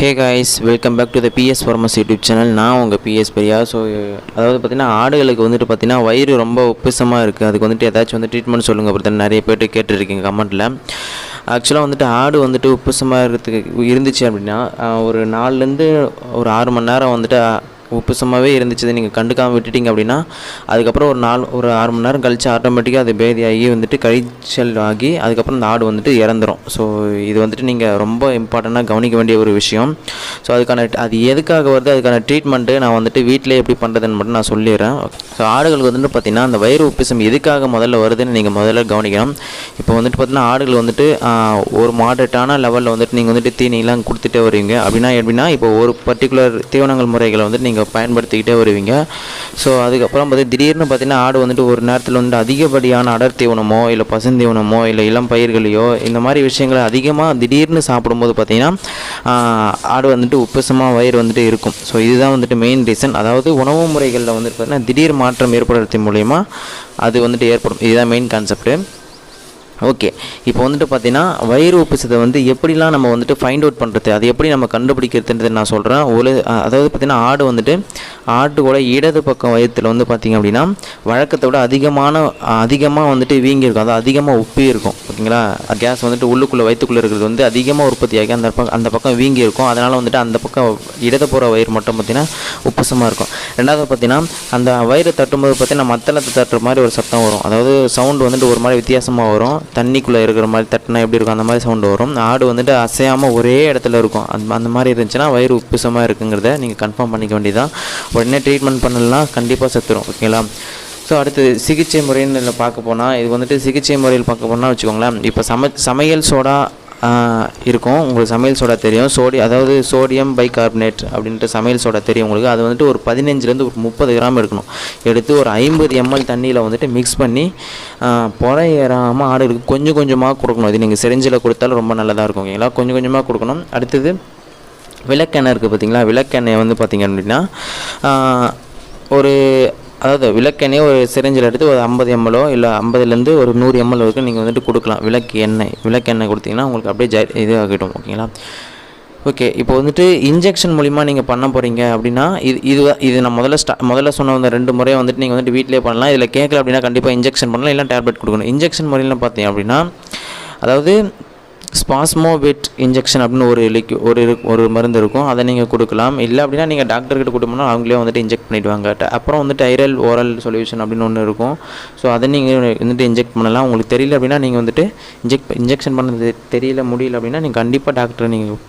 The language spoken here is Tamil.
Hey guys welcome back to the PS farmers YouTube channel நான் உங்கள் பிஎஸ் பெரியா. ஸோ அதாவது பார்த்தீங்கன்னா ஆடுகளுக்கு வந்துட்டு பார்த்திங்கன்னா வயிறு ரொம்ப உப்புசமாக இருக்குது அதுக்கு வந்துட்டு ஏதாச்சும் வந்து ட்ரீட்மெண்ட் சொல்லுங்கள் அப்படி நிறைய பேர்ட்டு கேட்டுருக்கீங்க கமெண்ட்டில் ஆக்சுவலாக வந்துட்டு ஆடு வந்துட்டு உப்புசமாக இருக்கிறதுக்கு இருந்துச்சு அப்படின்னா ஒரு நாலுலேருந்து ஒரு ஆறு மணி நேரம் வந்துட்டு உப்புசமாகவே இருந்துச்சு நீங்கள் கண்டுக்காமல் விட்டுட்டீங்க அப்படின்னா அதுக்கப்புறம் ஒரு நாலு ஒரு ஆறு மணி நேரம் கழித்து ஆட்டோமேட்டிக்காக அது பேதியாகி வந்துட்டு கழிச்சல் ஆகி அதுக்கப்புறம் இந்த ஆடு வந்துட்டு இறந்துரும். ஸோ இது வந்துட்டு நீங்கள் ரொம்ப இம்பார்ட்டண்ட்டாக கவனிக்க வேண்டிய ஒரு விஷயம். ஸோ அதுக்கான அது எதுக்காக வருது அதுக்கான ட்ரீட்மெண்ட்டு நான் வந்துட்டு வீட்டிலே எப்படி பண்ணுறதுன்னு மட்டும் நான் சொல்லிடுறேன். ஸோ ஆடுகளுக்கு வந்துட்டு பார்த்திங்கன்னா அந்த வயிறு உப்பிசம் எதுக்காக முதல்ல வருதுன்னு நீங்கள் முதல்ல கவனிக்கணும். இப்போ வந்துட்டு பார்த்தீங்கன்னா ஆடுகள் வந்துட்டு ஒரு மாடரேட்டான லெவலில் வந்துட்டு நீங்கள் வந்துட்டு தீனிலாம் கொடுத்துட்டே வருவீங்க அப்படின்னா எப்படின்னா இப்போ ஒரு பர்டிகுலர் தீவனங்கள் முறைகளை வந்துட்டு நீங்கள் பயன்படுத்திக்கிட்டே வருவீங்க. ஸோ அதுக்கப்புறம் பார்த்து திடீர்னு பார்த்தீங்கன்னா ஆடு வந்துட்டு ஒரு நேரத்தில் வந்துட்டு அதிகப்படியான அடர் தீவனமோ இல்லை பசுந்தீவனமோ இல்லை இளம் பயிர்களையோ இந்த மாதிரி விஷயங்களை அதிகமாக திடீர்னு சாப்பிடும்போது பார்த்தீங்கன்னா ஆடு வந்துட்டு உப்புசமாக வயிறு வந்துட்டு இருக்கும். ஸோ இதுதான் வந்துட்டு மெயின் ரீசன் அதாவது உணவு முறைகளில் வந்துட்டு பார்த்தீங்கன்னா திடீர் மாற்றம் ஏற்படுறது மூலயமா அது வந்துட்டு ஏற்படும். இதுதான் மெயின் கான்செப்ட்டு ஓகே இப்போ வந்துட்டு பார்த்தீங்கன்னா வயிறு உப்புசத்தை வந்து எப்படிலாம் நம்ம வந்துட்டு ஃபைண்ட் அவுட் பண்ணுறது அது எப்படி நம்ம கண்டுபிடிக்கிறதுன்றது நான் சொல்கிறேன் ஒரு அதாவது பார்த்தீங்கன்னா ஆடு வந்துட்டு ஆட்டுக்கூட இடது பக்கம் வயிற்றுல வந்து பார்த்திங்க அப்படின்னா வழக்கத்தை விட அதிகமான அதிகமாக வந்துட்டு வீங்கி இருக்கும். அதாவது அதிகமாக உப்பி இருக்கும். ஓகேங்களா? கேஸ் வந்துட்டு உள்ளுக்குள்ளே வயிற்றுக்குள்ளே இருக்கிறது வந்து அதிகமாக உற்பத்தி ஆகி அந்த பக்கம் அந்த பக்கம் வீங்கி இருக்கும். அதனால் வந்துட்டு அந்த பக்கம் இடதுபுற வயிறு மட்டும் பார்த்திங்கன்னா உப்புசமாக இருக்கும். ரெண்டாவது பார்த்தீங்கன்னா அந்த வயிறு தட்டும்போது பார்த்தீங்கன்னா மத்தளத்தை தட்டுற மாதிரி ஒரு சத்தம் வரும். அதாவது சவுண்டு வந்துட்டு ஒரு மாதிரி வித்தியாசமாக வரும். தண்ணிக்குள்ளே இருக்கிற மாதிரி தட்டினா எப்படி இருக்கும்? அந்த மாதிரி சவுண்டு வரும். ஆடு வந்துட்டு அசையாமல் ஒரே இடத்துல இருக்கும். அந்த அந்த மாதிரி இருந்துச்சுன்னா வயிறு உப்புசமாக இருக்குங்கிறத நீங்கள் கன்ஃபார்ம் பண்ணிக்க வேண்டியதான் உடனே ட்ரீட்மெண்ட் பண்ணலாம் கண்டிப்பாக செத்துரும் ஓகேங்களா ஸோ அடுத்து சிகிச்சை முறைன்னு பார்க்க போனால் இது வந்துட்டு சிகிச்சை முறையில் பார்க்க போனால் வச்சுக்கோங்களேன் இப்போ சம சமையல் சோடா இருக்கும் உங்களுக்கு சமையல் சோடா தெரியும். சோடி அதாவது சோடியம் பைகார்பனேட் அப்படின்ட்டு சமையல் சோடா தெரியும் உங்களுக்கு. அது வந்துட்டு ஒரு பதினஞ்சுலேருந்து ஒரு முப்பது கிராம் எடுக்கணும். எடுத்து ஒரு ஐம்பது எம்எல் தண்ணியில் வந்துட்டு மிக்ஸ் பண்ணி ஆஹ், புறை ஏறாமல் ஆடுகளுக்கு கொஞ்சம் கொஞ்சமாக கொடுக்கணும். இது நீங்கள் செரிஞ்சில் கொடுத்தாலும் ரொம்ப நல்லதாக இருக்கும் ஓகேங்களா கொஞ்சம் கொஞ்சமாக கொடுக்கணும். அடுத்தது விளக்கெண்ணெய் இருக்குது பார்த்தீங்களா? விளக்கெண்ணெய் வந்து பார்த்தீங்க அப்படின்னா ஒரு அதாவது விளக்கெண்ணெய் ஒரு சிரிஞ்சில் எடுத்து ஒரு ஐம்பது எம்எல்ஓ இல்லை ஐம்பதுலேருந்து ஒரு நூறு எம்எல் வரைக்கும் நீங்கள் வந்துட்டு கொடுக்கலாம். விளக்கு எண்ணெய் விளக்கெண்ணெய் கொடுத்தீங்கன்னா உங்களுக்கு அப்படியே ஜ இது ஆகிடும் ஓகேங்களா? ஓகே இப்போ வந்துட்டு இன்ஜெக்ஷன் மூலிமா நீங்கள் பண்ண போகிறீங்க அப்படின்னா இது இது இது நான் முதல்ல ஸ்டா முதல்ல சொன்ன அந்த ரெண்டு முறையை வந்துட்டு நீங்கள் வந்துட்டு வீட்டிலே பண்ணலாம். இதில் கேட்கல அப்படின்னா கண்டிப்பாக இன்ஜெக்ஷன் பண்ணலாம் இல்லை டேப்லெட் கொடுக்கணும். இன்ஜெக்ஷன் முறையில் பார்த்தீங்க அப்படின்னா அதாவது ஸ்பாஸ்மோபிட் இன்ஜெக்ஷன் அப்படின்னு ஒரு லிக்யூ ஒரு ஒரு மருந்து இருக்கும். அதை நீங்கள் கொடுக்கலாம். இல்லை அப்படின்னா நீங்கள் டாக்டர்கிட்ட கொடுத்தோம்னா அவங்களே வந்துட்டு இன்ஜெக்ட் பண்ணிடுவாங்க. அப்புறம் வந்துட்டு ஐரல் ஓரல் சொல்யூஷன் அப்படின்னு ஒன்று இருக்கும். ஸோ அதை நீங்கள் வந்துட்டு இன்ஜெக்ட் பண்ணலாம். உங்களுக்கு தெரியல அப்படின்னா நீங்கள் வந்துட்டு இன்ஜெக்ட் இன்ஜெக்ஷன் பண்ணது தெரியல முடியல அப்படின்னா நீங்கள் கண்டிப்பாக டாக்டரை நீங்கள்